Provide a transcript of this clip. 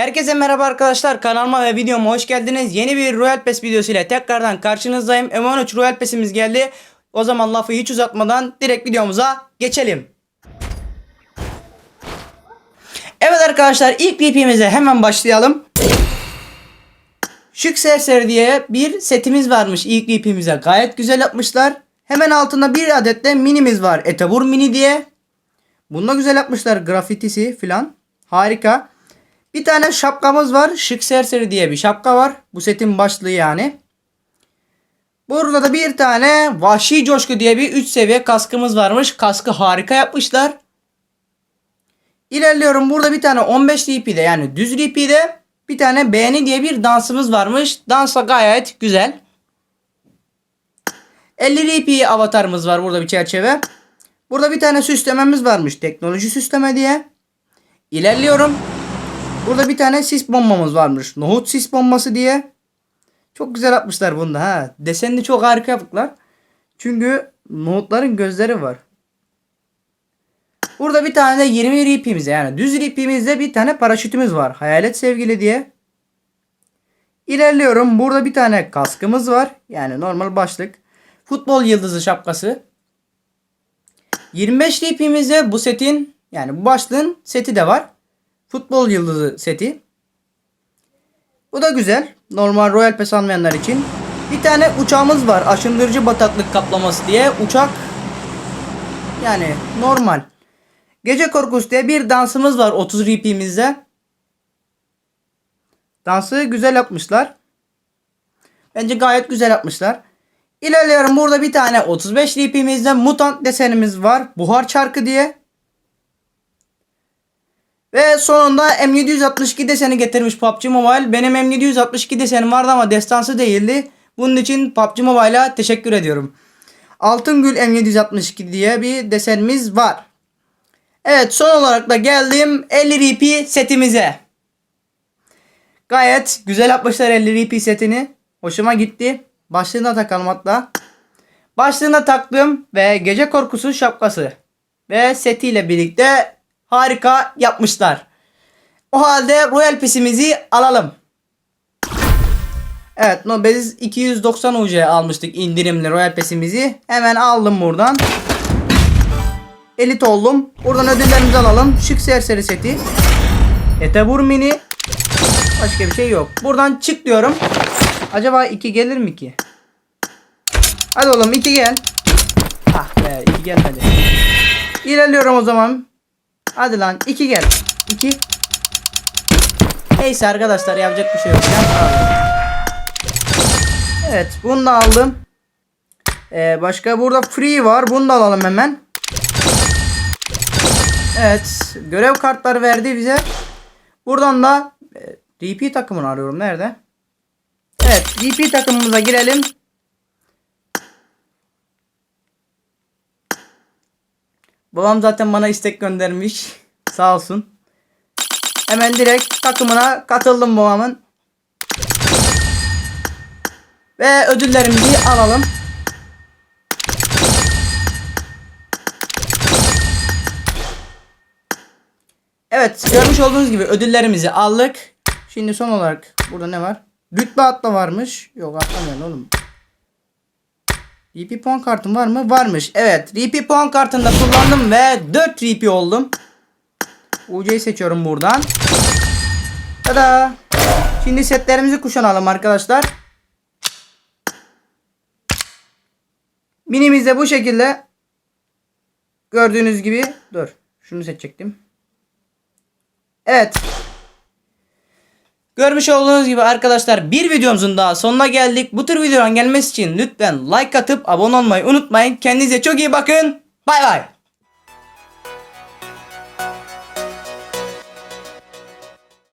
Herkese merhaba arkadaşlar kanalıma ve videoma hoş geldiniz. Yeni bir Royal Pass videosu ile tekrardan karşınızdayım. M13 Royal Pass'imiz geldi. O zaman lafı hiç uzatmadan direkt videomuza geçelim. Evet arkadaşlar ilk VP'mize hemen başlayalım. Şık Serseri diye bir setimiz varmış ilk VP'mize. Gayet güzel yapmışlar. Hemen altında bir adet de minimiz var. Etebur mini diye. Bunu da güzel yapmışlar grafitisi filan. Harika. Bir tane şapkamız var. Şık Serseri diye bir şapka var. Bu setin başlığı yani. Burada da bir tane Vahşi Coşku diye bir 3 seviye kaskımız varmış. Kaskı harika yapmışlar. İlerliyorum. Burada bir tane 15 RP'de yani düz RP'de bir tane beğeni diye bir dansımız varmış. Dansa gayet güzel. 50 RP avatarımız var burada bir çerçeve. Burada bir tane süslememiz varmış. Teknoloji süsleme diye. İlerliyorum. Burada bir tane sis bombamız varmış. Nohut sis bombası diye. Çok güzel yapmışlar bunda ha. Desenini çok harika yaptılar. Çünkü nohutların gözleri var. Burada bir tane de 20 ripimiz yani düz ripimizde bir tane paraşütümüz var. Hayalet sevgili diye. İlerliyorum. Burada bir tane kaskımız var. Yani normal başlık. Futbol yıldızı şapkası. 25 ripimizde bu setin yani bu başlığın seti de var. Futbol yıldızı seti. Bu da güzel. Normal Royal Pass almayanlar için. Bir tane uçağımız var. Aşındırıcı bataklık kaplaması diye. Uçak yani normal. Gece korkusu diye bir dansımız var 30 RP'mizde. Dansı güzel yapmışlar. Bence gayet güzel yapmışlar. İlerliyorum. Burada bir tane 35 RP'mizde mutant desenimiz var. Buhar çarkı diye. Ve sonunda M762 deseni getirmiş PUBG Mobile. Benim M762 desenim vardı ama destansı değildi. Bunun için PUBG Mobile'a teşekkür ediyorum. Altın Gül M762 diye bir desenimiz var. Evet son olarak da geldim 50 RP setimize. Gayet güzel yapmışlar 50 RP setini. Hoşuma gitti. Başlığına takalım hatta. Başlığına taktım ve gece korkusu şapkası. Ve setiyle birlikte harika yapmışlar. O halde Royal Pass'imizi alalım. Evet no biz 290 UC almıştık indirimli Royal Pass'imizi. Hemen aldım buradan. Elit oldum. Buradan ödüllerimizi alalım. Şık serseri seti. Etebur mini. Başka bir şey yok. Buradan çık diyorum. Acaba 2 gelir mi ki? Hadi oğlum 2 gel. Ah be 2 gelmedi. İlerliyorum o zaman. Hadi lan 2 gel. 2. Neyse arkadaşlar yapacak bir şey yok. Evet bunu da aldım. Ee, başka burada free var. Bunu da alalım hemen. Evet. Görev kartları verdi bize. Buradan da e, DP takımını arıyorum. Nerede? Evet. DP takımımıza girelim. Babam zaten bana istek göndermiş. Sağ olsun. Hemen direkt takımına katıldım babamın. Ve ödüllerimizi alalım. Evet görmüş olduğunuz gibi ödüllerimizi aldık. Şimdi son olarak burada ne var? Rütbe atla varmış. Yok atlamıyorum oğlum. RP puan kartım var mı? Varmış. Evet. RP puan kartını da kullandım ve 4 RP oldum. UC'yi seçiyorum buradan. Tada. Şimdi setlerimizi kuşanalım arkadaşlar. Minimiz de bu şekilde. Gördüğünüz gibi. Dur. Şunu seçecektim. Evet. Görmüş olduğunuz gibi arkadaşlar bir videomuzun daha sonuna geldik. Bu tür videoların gelmesi için lütfen like atıp abone olmayı unutmayın. Kendinize çok iyi bakın. Bay bay.